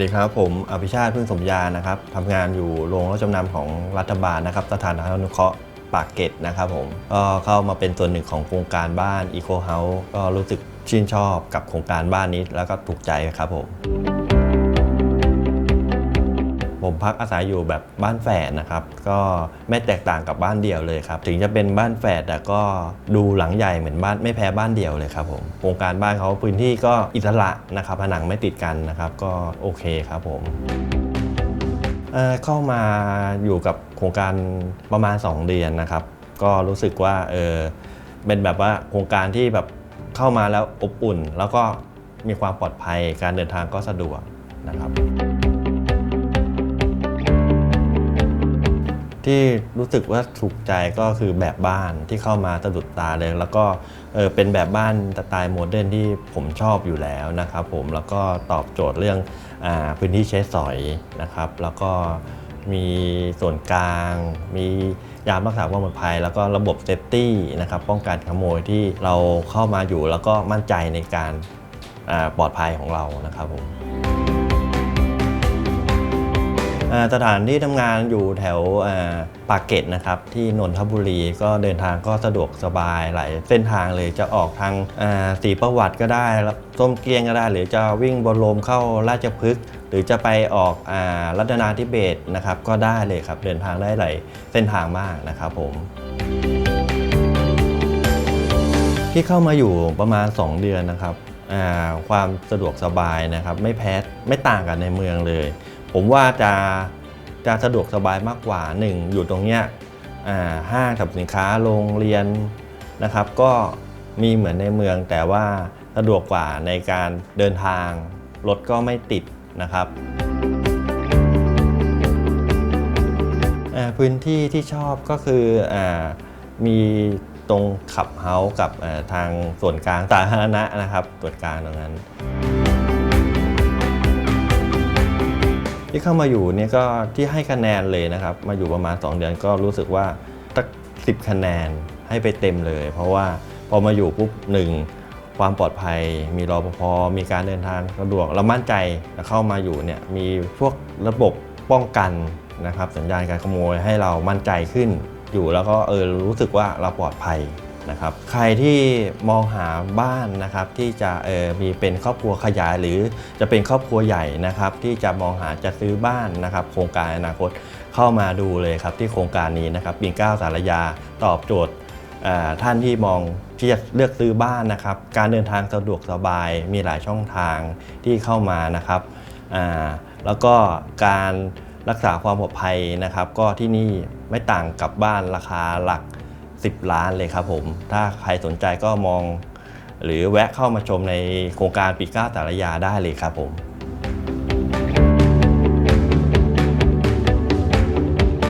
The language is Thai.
ดีครับผมอภิชาติพึ่งสมยานะครับทำงานอยู่โรงรับจำนำของรัฐบาลนะครับสถานอนุเคราะห์ปากเกร็ดนะครับผมก็เข้ามาเป็นส่วนหนึ่งของโครงการบ้าน Eco House ก็รู้สึกชื่นชอบกับโครงการบ้านนี้แล้วก็ถูกใจครับผม ผมพักอาศัยอยู่แบบบ้านแฝดนะครับ ก็ไม่แตกต่างกับบ้านเดี่ยวเลยครับ ถึงจะเป็นบ้านแฝดแต่ก็ดูหลังใหญ่เหมือนบ้านไม่แพ้บ้านเดี่ยวเลยครับผมโครงการบ้านเขาพื้นที่ก็อิสระนะครับ ผนังไม่ติดกันนะครับ ก็โอเคครับผมเเข้ามาอยู่กับโครงการประมาณ 2 เดือนนะครับ ก็รู้สึกว่าเออเป็นแบบว่าโครงการที่แบบเข้ามาแล้วอบอุ่น แล้วก็มีความปลอดภัยการเดินทางก็สะดวกนะครับ ที่รู้สึกว่าถูกใจก็คือแบบบ้านที่เข้ามาสะดุดตาเลย แล้วก็เออเป็นแบบบ้านสไตล์โมเดิร์นที่ผมชอบอยู่แล้วนะครับผมแล้วก็ตอบโจทย์เรื่องอาพื้นที่ใช้สอยนะครับ แล้วก็มีส่วนกลาง มียามรักษาความปลอดภัย แล้วก็ระบบเซฟตี้นะครับป้องกันขโมยที่เราเข้ามาอยู่แล้วก็มั่นใจในการอ่าปลอดภัยของเรานะครับผม สถานที่ทำงานอยู่แถวปากเกร็ดนะครับที่นนทบุรีก็เดินทางก็สะดวกสบายหลายเส้นทางเลยจะออกทางสีประวัติก็ได้ส้มเกลียงก็ได้ หรือจะวิ่งบรมเข้าราชพฤกษ์หรือจะไปออกอรัตนาธิเบศนะครับก็ได้เลยครับเดินทางได้หลายเส้นทางมากนะครับผมที่เข้ามาอยู่ประมาณ 2 เดือนนะครับความสะดวกสบายนะครับไม่แพ้ไม่ต่างกันในเมืองเลย ผมว่าจะจะสะดวกสบายมากกว่า 1 อยู่ตรงเนี้ยห้างสรรพสินค้าโรงเรียนนะครับ ก็มีเหมือนในเมืองแต่ว่าสะดวกกว่าในการเดินทางรถก็ไม่ติดนะครับพื้นที่ที่ชอบก็คืออมีตรงขับเฮาส์กับทางส่วนกลางสาธารณะนะครับส่วนกลางตรงนั้น ที่เข้ามาอยู่เนี่ยก็ที่ให้คะแนนเลยนะครับ มาอยู่ประมาณ 2 เดือนก็รู้สึกว่าตักสิบคะแนนให้ไปเต็มเลย เพราะว่าพอมาอยู่ปุ๊บหนึ่งความปลอดภัย มีรอปภมีการเดินทางสะดวกเรามั่นใจเข้ามาอยู่เนี่ยมีพวกระบบป้องกันนะครับ สัญญาณการขโมยให้เรามั่นใจขึ้นอยู่แล้วก็เออรู้สึกว่าเราปลอดภัย นะครับใครที่มองหาบ้านนะครับที่จะเออมีเป็นครอบครัวขยาย หรือจะเป็นครอบครัวใหญ่นะครับที่จะมองหาจะซื้อบ้านนะครับโครงการอนาคตเข้ามาดูเลยครับที่โครงการนี้นะครับปิ่นเกล้าสารยาตอบโจทย์ท่านที่มองที่จะเลือกซื้อบ้านนะครับ การเดินทางสะดวกสบายมีหลายช่องทางที่เข้ามานะครับแล้วก็การรักษาความปลอดภัยนะครับ ก็ที่นี่ไม่ต่างกับบ้านราคาหลัก 10 ล้านเลยครับผม ถ้าใครสนใจก็มอง หรือแวะเข้ามาชมในโครงการปีก้าแตระยาได้เลยครับผม